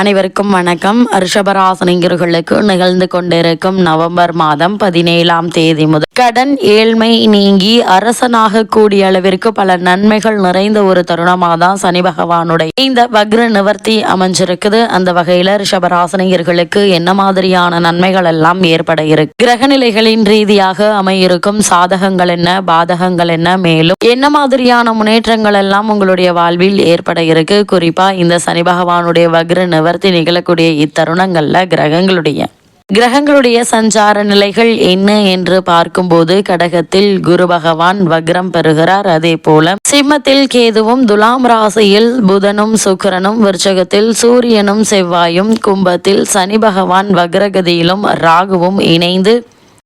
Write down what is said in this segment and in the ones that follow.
அனைவருக்கும் வணக்கம். ரிஷபராசனிகர்களுக்கு நிகழ்ந்து கொண்டிருக்கும் நவம்பர் மாதம் பதினேழாம் தேதி முதல் கடன் ஏழ்மை நீங்கி அரசனாக கூடிய அளவிற்கு பல நன்மைகள் நிறைந்த ஒரு தருணமாக தான் சனி பகவானுடைய இந்த வக்ர நிவர்த்தி அமைஞ்சிருக்குது. அந்த வகையில ரிஷபராசனிகர்களுக்கு என்ன மாதிரியான நன்மைகள் எல்லாம் ஏற்பட இருக்கு? கிரகநிலைகளின் ரீதியாக அமையிருக்கும் சாதகங்கள் என்ன பாதகங்கள் என்ன? மேலும் என்ன மாதிரியான முன்னேற்றங்கள் எல்லாம் உங்களுடைய வாழ்வில் ஏற்பட இருக்கு? குறிப்பா இந்த சனி பகவானுடைய வக்ர நிவர்த்தி நிகழக்கூடிய இத்தருணங்களில் கிரகங்களுடைய. கிரகங்களுடைய சஞ்சார நிலைகள் என்ன என்று பார்க்கும்போது கடகத்தில் குரு பகவான் வக்ரம் பெறுகிறார். அதே போல சிம்மத்தில் கேதுவும் துலாம் ராசியில் புதனும் சுக்கரனும் விருச்சகத்தில் சூரியனும் செவ்வாயும் கும்பத்தில் சனி பகவான் வக்ரகதியிலும் ராகுவும் இணைந்து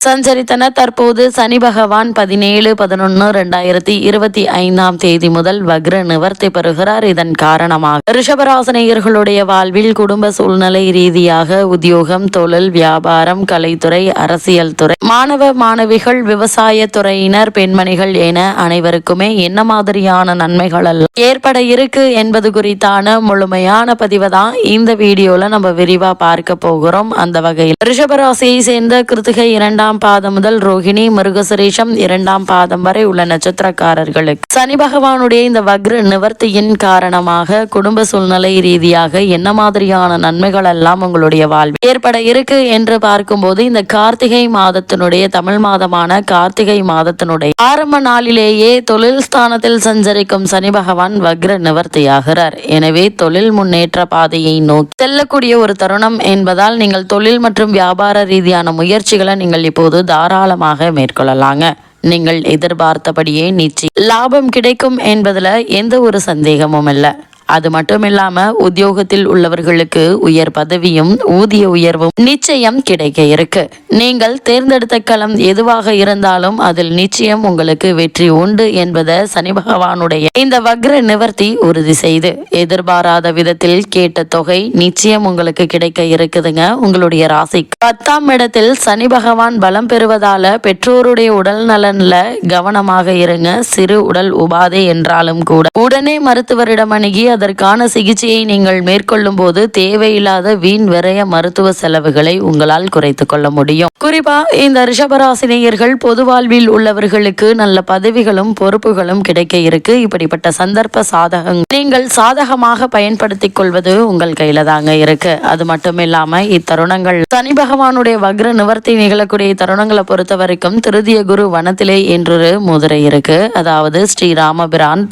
சஞ்சரித்தன தற்போது சனி பகவான் பதினேழு பதினொன்று ரெண்டாயிரத்தி இருபத்தி ஐந்தாம் தேதி முதல் வக்ர நிவர்த்தி பெறுகிறார். இதன் காரணமாக ரிஷபராசனையர்களுடைய வாழ்வில் குடும்ப சூழ்நிலை ரீதியாக உத்தியோகம் தொழில் வியாபாரம் கலைத்துறை அரசியல் துறை மாணவ மாணவிகள் விவசாய துறையினர் பெண்மணிகள் என அனைவருக்குமே என்ன மாதிரியான நன்மைகள் எல்லாம் ஏற்பட இருக்கு என்பது குறித்தான முழுமையான பதிவை தான் இந்த வீடியோல நம்ம விரிவா பார்க்க போகிறோம். அந்த வகையில் ரிஷபராசியை சேர்ந்த கிருத்திகை இரண்டாம் பாதம் முதல் ரோகிணி மிருகசுரேஷம் இரண்டாம் பாதம் வரை உள்ள நட்சத்திரக்காரர்களுக்கு. சனி பகவானுடைய இந்த வக்ர நிவர்த்தியின் காரணமாக குடும்ப சூழ்நிலை ரீதியாக என்ன மாதிரியான நன்மைகள் எல்லாம் உங்களுடைய வாழ்வில் ஏற்பட இருக்கு என்று பார்க்கும்போது இந்த கார்த்திகை மாதத்தினுடைய தமிழ் மாதமான கார்த்திகை மாதத்தினுடைய ஆரம்ப நாளிலேயே தொழில் ஸ்தானத்தில் சஞ்சரிக்கும் சனி பகவான் வக்ர நிவர்த்தியாகிறார். எனவே தொழில் முன்னேற்ற பாதையை நோக்கி செல்லக்கூடிய ஒரு தருணம் என்பதால் நீங்கள் தொழில் மற்றும் வியாபார ரீதியான முயற்சிகளை நீங்கள் இப்போது தாராளமாக மேற்கொள்ளலாங்க. நீங்கள் எதிர்பார்த்தபடியே நிச்சயம் லாபம் கிடைக்கும் என்பதில் எந்த ஒரு சந்தேகமும் இல்லை. அது மட்டும் இல்லாம உத்தியோகத்தில் உள்ளவர்களுக்கு உயர் பதவியும் ஊதிய உயர்வும் நிச்சயம் கிடைக்க இருக்கு. நீங்கள் தேர்ந்தெடுத்த களம் எதுவாக இருந்தாலும் அதில் நிச்சயம் உங்களுக்கு வெற்றி உண்டு என்பதை சனி பகவானுடைய இந்த வக்ர நிவர்த்தி உறுதி செய்து எதிர்பாராத விதத்தில் கேட்ட தொகை நிச்சயம் உங்களுக்கு கிடைக்க இருக்குதுங்க. உங்களுடைய ராசிக்கு பத்தாம் இடத்தில் சனி பகவான் பலம் பெறுவதால பெற்றோருடைய உடல் நலன்ல கவனமாக இருங்க. சிறு உடல் உபாதை என்றாலும் கூட உடனே மருத்துவரிடம் அணுகி அதற்கான சிகிச்சையை நீங்கள் மேற்கொள்ளும் போது தேவையில்லாத வீண் விரய மருத்துவ செலவுகளை உங்களால் குறைத்துக் கொள்ள முடியும். குறிப்பா இந்த ரிஷபராசினியர்கள் பொது வாழ்வில் உள்ளவர்களுக்கு நல்ல பதவிகளும் பொறுப்புகளும் கிடைக்க இருக்கு. இப்படிப்பட்ட சந்தர்ப்ப சாதகங்கள் நீங்கள் சாதகமாக பயன்படுத்திக் கொள்வது உங்கள் கையில தாங்க இருக்கு. அது மட்டும் இல்லாம இத்தருணங்கள் சனி பகவானுடைய வக்ர நிவர்த்தி நிகழக்கூடிய தருணங்களை பொறுத்த வரைக்கும் திருதிய குரு வனத்திலே என்றொரு முதிரை இருக்கு. அதாவது ஸ்ரீ ராமபிரான்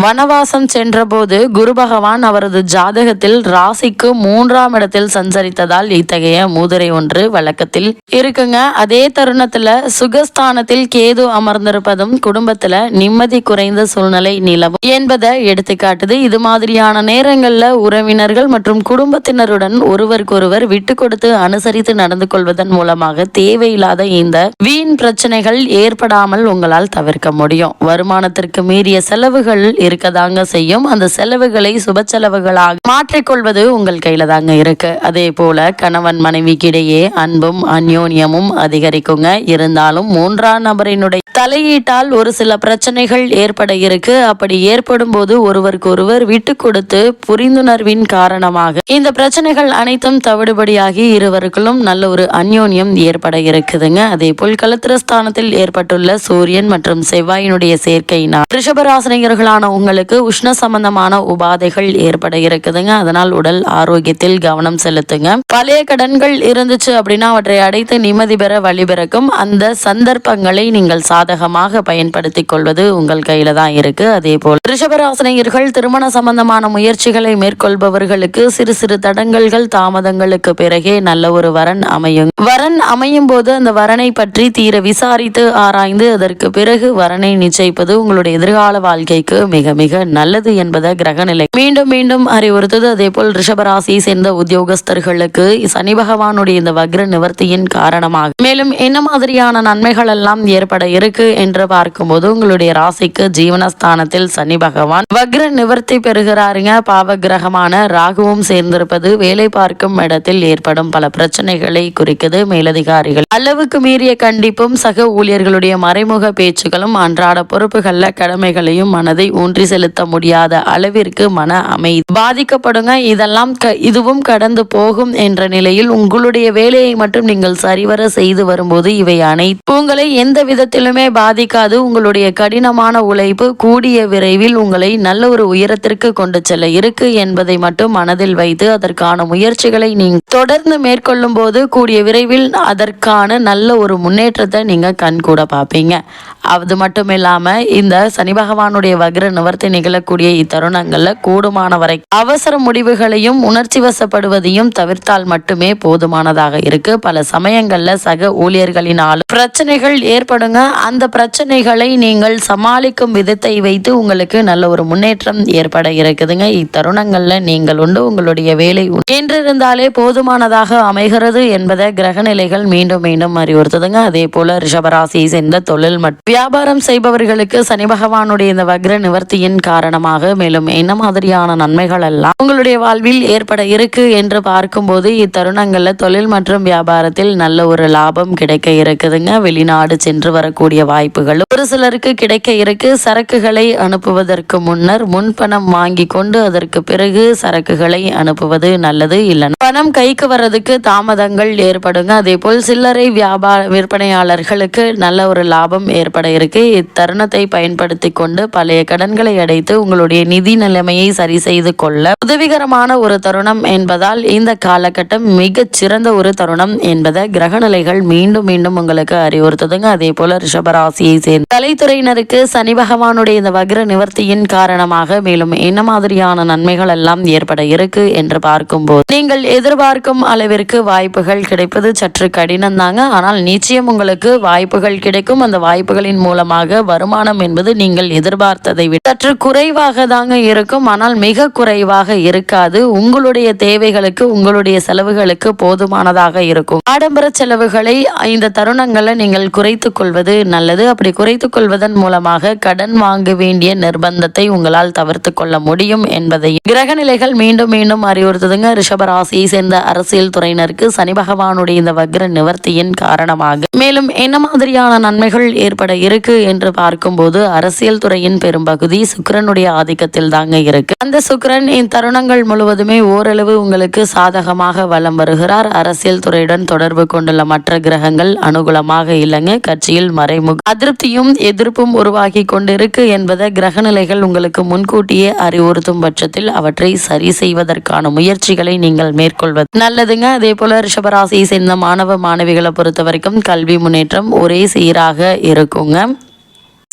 வனவாசம் சென்றபோது குரு பகவான் அவரது ஜாதகத்தில் ராசிக்கு மூன்றாம் இடத்தில் சஞ்சரித்ததால் இத்தகைய மூதுரை ஒன்று வழக்கத்தில் இருக்குங்க. அதே தருணத்துல சுகஸ்தானத்தில் கேது அமர்ந்திருப்பதும் குடும்பத்துல நிம்மதி குறைந்த சூழ்நிலை நிலவும் என்பதை எடுத்துக்காட்டுது. இது மாதிரியான நேரங்கள்ல உறவினர்கள் மற்றும் குடும்பத்தினருடன் ஒருவருக்கொருவர் விட்டு கொடுத்து அனுசரித்து நடந்து கொள்வதன் மூலமாக தேவையில்லாத இந்த வீண் பிரச்சனைகள் ஏற்படாமல் உங்களால் தவிர்க்க முடியும். வருமானத்திற்கு மீறிய செலவுகள் இருக்கதாங்க செய்யும். அந்த செலவுகளை சுப செலவுகளாக மாற்றிக்கொள்வது உங்கள் கையில தாங்க இருக்கு. அதே போல கணவன் மனைவிக்கிடையே அன்பும் அந்யோன்யமும் அதிகரிக்குங்க. இருந்தாலும் மூன்றாம் நபரினுடைய தலையீட்டால் ஒரு சில பிரச்சனைகள் ஏற்பட இருக்கு. அப்படி ஏற்படும் போது ஒருவருக்கு ஒருவர் விட்டு கொடுத்து புரிந்துணர்வின் காரணமாக இந்த பிரச்சனைகள் அனைத்தும் தவிடுபடியாகி இருவருக்குள்ளும் நல்ல ஒரு அந்யோன்யம் ஏற்பட இருக்குதுங்க. அதே போல் கலத்திரஸ்தானத்தில் ஏற்பட்டுள்ள சூரியன் மற்றும் செவ்வாயினுடைய சேர்க்கையினால் ரிஷபராசினியர்களான உங்களுக்கு உஷ்ண சம்பந்தமான உபாதைகள் ஏற்பட இருக்குதுங்க. அதனால் உடல் ஆரோக்கியத்தில் கவனம் செலுத்துங்க. பழைய கடன்கள் இருந்துச்சு அப்படின்னா அவற்றை அடைத்து நிம்மதி பெற வழிபிறக்கும் அந்த சந்தர்ப்பங்களை நீங்கள் சாதகமாக பயன்படுத்திக் கொள்வது உங்கள் கையில தான் இருக்கு. அதே போல் ரிஷபராசனையர்கள் திருமண சம்பந்தமான முயற்சிகளை மேற்கொள்பவர்களுக்கு சிறு சிறு தடங்கல்கள் தாமதங்களுக்கு பிறகே நல்ல ஒரு வரன் அமையும். வரன் அமையும் போது அந்த வரனை பற்றி தீர விசாரித்து ஆராய்ந்து அதற்கு பிறகு வரனை நிச்சயிப்பது உங்களுடைய எதிர்கால வாழ்க்கைக்கு மிக மிக நல்லது என்பதை கிரகநிலை மீண்டும் மீண்டும் அறிவுறுத்தது. அதே போல் ரிஷபராசியை சேர்ந்த உத்தியோகஸ்தர்களுக்கு சனி பகவானுடைய இந்த வக்ர நிவர்த்தியின் காரணமாக. மேலும் என்ன மாதிரியான நன்மைகள் எல்லாம் ஏற்பட இருக்கு என்று பார்க்கும்போது உங்களுடைய ராசிக்கு ஜீவனஸ்தானத்தில் சனி பகவான் வக்ர நிவர்த்தி பெறுகிறாருங்க. பாவ கிரகமான ராகுவும் சேர்ந்திருப்பது வேலை பார்க்கும் இடத்தில் ஏற்படும் பல பிரச்சனைகளை குறிக்குது மேலதிகாரிகள். அளவுக்கு மீறிய கண்டிப்பும் சக ஊழியர்களுடைய மறைமுக பேச்சுகளும் அன்றாட பொறுப்புகள்ல கடமைகளையும் மனதை ஊன் ஊன்றி செலுத்த முடியாத அளவிற்கு மன அமைதி. பாதிக்கப்படுங்க இதெல்லாம் க- இதுவும் கடந்து போகும் என்ற நிலையில் உங்களுடைய வேலையை மட்டும் நீங்கள் சரிவர செய்து வரும்போது இவை அனைத்து உங்களை எந்த விதத்திலுமே பாதிக்காது. உங்களுடைய கடினமான உழைப்பு கூடிய விரைவில் உங்களை நல்ல ஒரு உயரத்திற்கு கொண்டு செல்ல இருக்கு என்பதை மட்டும் மனதில் வைத்து அதற்கான முயற்சிகளை நீங்கள் தொடர்ந்து மேற்கொள்ளும் போது கூடிய விரைவில் அதற்கான நல்ல ஒரு முன்னேற்றத்தை நீங்க கண் கூட பார்ப்பீங்க. அது மட்டும் இல்லாம இந்த சனி பகவானுடைய வக்ர நிவர்த்தி நிகழக்கூடிய இத்தருணங்கள்ல கூடுமான வரை அவசர முடிவுகளையும் உணர்ச்சி வசப்படுவதையும் தவிர்த்தால் மட்டுமே போதுமானதாக இருக்கு. பல சமயங்கள்ல சக ஊழியர்களினாலும் பிரச்சனைகள் ஏற்படுங்க. அந்த பிரச்சனைகளை நீங்கள் சமாளிக்கும் விதத்தை வைத்து உங்களுக்கு நல்ல ஒரு முன்னேற்றம் ஏற்பட இருக்குதுங்க. இத்தருணங்கள்ல நீங்கள் உண்டு. உங்களுடைய வேலை உண்டு என்றிருந்தாலே போதுமானதாக அமைகிறது என்பதை கிரகநிலைகள் மீண்டும் மீண்டும் அறிவுறுத்துதுங்க. அதே போல ரிஷபராசியை சேர்ந்த தொழில் மற்றும் வியாபாரம் செய்பவர்களுக்கு சனி பகவானுடைய இந்த வக்ர நிவர்த்தியின் காரணமாக மேலும் என்ன மாதிரியான நன்மைகள் எல்லாம் உங்களுடைய வாழ்வில் ஏற்பட இருக்கு என்று பார்க்கும்போது இத்தருணங்கள்ல தொழில் மற்றும் வியாபாரத்தில் நல்ல ஒரு லாபம் கிடைக்க இருக்குதுங்க. வெளிநாடு சென்று வரக்கூடிய வாய்ப்புகள் ஒரு சிலருக்கு கிடைக்க இருக்கு. சரக்குகளை அனுப்புவதற்கு முன்னர் முன்பணம் வாங்கி கொண்டு அதற்கு பிறகு சரக்குகளை அனுப்புவது நல்லது இல்லை பணம் கைக்கு வர்றதுக்கு தாமதங்கள் ஏற்படுங்க. அதே போல் சில்லறை வியாபார விற்பனையாளர்களுக்கு நல்ல ஒரு லாபம் ஏற்பட இருக்கு. இத்தருணத்தை பயன்படுத்தி கொண்டு பழைய கடன்களை அடைத்து உங்களுடைய நிதி நிலைமையை சரி செய்து கொள்ள உதவிகரமான ஒரு தருணம் என்பதால் இந்த காலகட்டம் மிகச் சிறந்த ஒரு தருணம் என்பதை கிரகநிலைகள் மீண்டும் மீண்டும் உங்களுக்கு அறிவுறுத்துதுங்க அதே போல ரிஷபராசியை சேர்ந்த கலைத்துறையினருக்கு சனி பகவானுடைய இந்த வக்ர நிவர்த்தியின் காரணமாக மேலும் என்ன மாதிரியான நன்மைகள் எல்லாம் ஏற்பட இருக்கு என்று பார்க்கும்போது நீங்கள் எதிர்பார்க்கும் அளவிற்கு வாய்ப்புகள் கிடைப்பது சற்று கடினம் தாங்க. ஆனால் நிச்சயம் உங்களுக்கு வாய்ப்புகள் கிடைக்கும். அந்த வாய்ப்புகளின் மூலமாக வருமானம் என்பது நீங்கள் எதிர்பார்த்ததை விட சற்று குறைவாக தாங்க இருக்கும். ஆனால் மிக குறைவாக இருக்காது. உங்களுடைய தேவைகளுக்கு உங்களுடைய செலவுகளுக்கு போதுமானதாக இருக்கும். ஆடம்பர செலவுகளை இந்த தருணங்கள் நீங்கள் குறைத்துக் கொள்வது நல்லது. அப்படி குறைத்து கொள்வதன் மூலமாக கடன் வாங்க வேண்டிய நிர்பந்தத்தை உங்களால் தவிர்த்து கொள்ள முடியும் என்பதை. கிரகநிலைகள் மீண்டும் மீண்டும் அறிவுறுத்துதுங்க. ரிஷபராசியை சேர்ந்த அரசியல் துறையினருக்கு சனி பகவானுடைய இந்த வக்ர நிவர்த்தியின் காரணமாக. மேலும் என்ன மாதிரியான நன்மைகள் ஏற்பட இருக்கு என்று பார்க்கும்போது அரசியல் துறையின் பெரும்பகுதி சுக்கிரனுடைய ஆதிக்கத்தில் தாங்க இருக்கு. அந்த சுக்கரன் இந்த தருணங்கள் முழுவதுமே ஓரளவு உங்களுக்கு சாதகமாக வலம் வருகிறார். அரசியல் துறையுடன் தொடர்பு கொண்டுள்ள மற்ற கிரகங்கள் அனுகூலமாக இல்லைங்க. கட்சியில் மறைமுக அதிருப்தியும் எதிர்ப்பும் உருவாகி கொண்டிருக்கு என்பதை கிரகநிலைகள் உங்களுக்கு முன்கூட்டியே அறிவுறுத்தும் பட்சத்தில் அவற்றை சரி செய்வதற்கான முயற்சிகளை நீங்கள் மேற்கொள்வது நல்லதுங்க. அதே போல ரிஷபராசியை சேர்ந்த மாணவ மாணவிகளை பொறுத்த வரைக்கும் கல்வி முன்னேற்றம் ஒரே சீராக இருக்குங்க.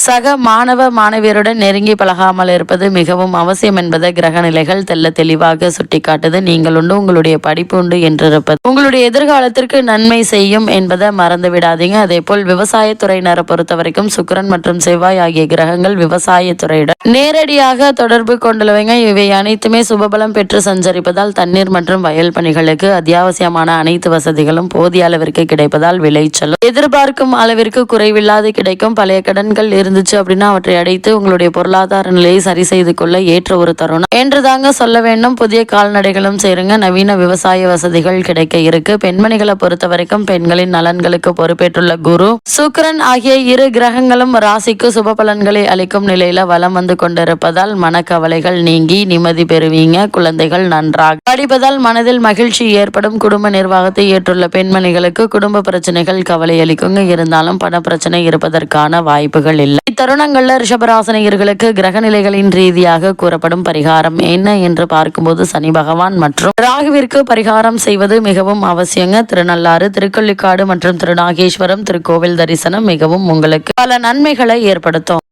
சக மாணவ மாணவியருடன் நெருங்கி பழகாமல் இருப்பது மிகவும் அவசியம் என்பதை கிரக நிலைகள் தெல்ல தெளிவாக சுட்டிக்காட்டுது. நீங்கள் உண்டு உங்களுடைய படிப்பு உண்டு என்றிருப்பது. உங்களுடைய எதிர்காலத்திற்கு நன்மை செய்யும் என்பதை மறந்து விடாதீங்க. அதே போல் விவசாயத்துறையினரை பொறுத்த வரைக்கும் சுக்கிரன் மற்றும் செவ்வாய் ஆகிய கிரகங்கள் விவசாயத்துறையுடன் நேரடியாக தொடர்பு கொண்டுள்ளவங்க. இவை அனைத்துமே சுபபலம் பெற்று சஞ்சரிப்பதால் தண்ணீர் மற்றும் வயல் பணிகளுக்கு அத்தியாவசியமான அனைத்து வசதிகளும் போதிய அளவிற்கு கிடைப்பதால் விளைச்சலும். எதிர்பார்க்கும் அளவிற்கு குறைவில்லாது கிடைக்கும். பழைய கடன்கள் இருந்துச்சு அப்படின்னா அவற்றை அடைத்து உங்களுடைய பொருளாதார நிலையை சரி செய்து கொள்ள ஏற்ற ஒரு தருணம். என்று தாங்க சொல்ல வேண்டும். புதிய கால்நடைகளும் சேருங்க. நவீன விவசாய வசதிகள் கிடைக்க இருக்கு. பெண்மணிகளை பொறுத்த வரைக்கும் பெண்களின் நலன்களுக்கு பொறுப்பேற்றுள்ள குரு. சுக்கரன் ஆகிய இரு கிரகங்களும் ராசிக்கு சுப பலன்களை அளிக்கும் நிலையில வலம் வந்து கொண்டிருப்பதால் மனக்கவலைகள் நீங்கி நிம்மதி பெறுவீங்க. குழந்தைகள் நன்றாக படிப்பதால் மனதில் மகிழ்ச்சி ஏற்படும். குடும்ப நிர்வாகத்தை ஏற்றுள்ள பெண்மணிகளுக்கு குடும்ப பிரச்சனைகள் கவலை அளிக்குங்க. இருந்தாலும் பண பிரச்சனை இருப்பதற்கான வாய்ப்புகள் இல்லை. இல்லை இத்தருணங்கள்ல ரிஷபராசனியர்களுக்கு கிரக நிலைகளின் ரீதியாக கூறப்படும் பரிகாரம் என்ன என்று பார்க்கும்போது சனி பகவான் மற்றும் ராகுவிற்கு பரிகாரம் செய்வது மிகவும் அவசியங்க. திருநள்ளாறு திருக்கொள்ளிக்காடு மற்றும் திருநாகேஸ்வரம் திருக்கோவில் தரிசனம் மிகவும் உங்களுக்கு பல நன்மைகளை ஏற்படுத்தும்.